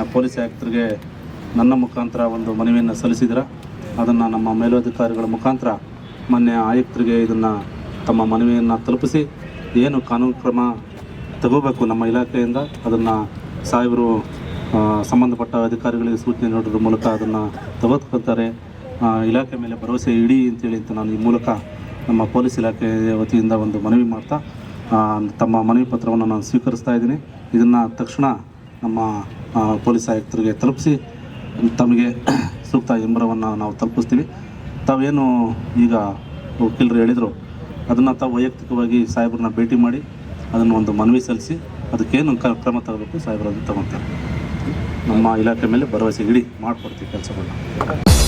ಮಾನ್ಯ ಪೊಲೀಸ್ ಆಯುಕ್ತರಿಗೆ ನನ್ನ ಮುಖಾಂತರ ಒಂದು ಮನವಿಯನ್ನು ಸಲ್ಲಿಸಿದ್ರ. ಅದನ್ನು ನಮ್ಮ ಮೇಲಧಿಕಾರಿಗಳ ಮುಖಾಂತರ ಮಾನ್ಯ ಆಯುಕ್ತರಿಗೆ ಇದನ್ನು ತಮ್ಮ ಮನವಿಯನ್ನು ತಲುಪಿಸಿ ಏನು ಕಾನೂನು ಕ್ರಮ ತಗೋಬೇಕು ನಮ್ಮ ಇಲಾಖೆಯಿಂದ, ಅದನ್ನು ಸಾಹೇಬರು ಸಂಬಂಧಪಟ್ಟ ಅಧಿಕಾರಿಗಳಿಗೆ ಸೂಚನೆ ನೀಡೋದ್ರ ಮೂಲಕ ಅದನ್ನು ತೆಗೆದುಕೊಳ್ತಾರೆ ಇಲಾಖೆ ಮೇಲೆ ಭರವಸೆ ಇಡಿ ಅಂತೇಳಿ ಅಂತ ನಾನು ಈ ಮೂಲಕ ನಮ್ಮ ಪೊಲೀಸ್ ಇಲಾಖೆ ವತಿಯಿಂದ ಒಂದು ಮನವಿ ಮಾಡ್ತಾ ತಮ್ಮ ಮನವಿ ಪತ್ರವನ್ನು ನಾನು ಸ್ವೀಕರಿಸ್ತಾ ಇದ್ದೀನಿ. ಇದನ್ನು ತಕ್ಷಣ ನಮ್ಮ ಪೊಲೀಸ್ ಆಯುಕ್ತರಿಗೆ ತಲುಪಿಸಿ, ತಮಗೆ ಸೂಕ್ತ ಎಂಬರವನ್ನು ನಾವು ತಲುಪಿಸ್ತೀವಿ. ತಾವೇನು ಈಗ ವಕೀಲರು ಹೇಳಿದರು, ಅದನ್ನು ತಾವು ವೈಯಕ್ತಿಕವಾಗಿ ಸಾಹೇಬ್ರನ್ನ ಭೇಟಿ ಮಾಡಿ, ಅದನ್ನು ಒಂದು ಮನವಿ ಸಲ್ಲಿಸಿ, ಅದಕ್ಕೇನು ಕ್ರಮ ತಗೋಬೇಕು ಸಾಹೇಬರು ಅದು ತಗೊತಾರೆ. ನಮ್ಮ ಇಲಾಖೆ ಮೇಲೆ ಭರವಸೆ ಇಡಿ, ಮಾಡಿಕೊಡ್ತೀವಿ ಕೆಲಸಗಳನ್ನ.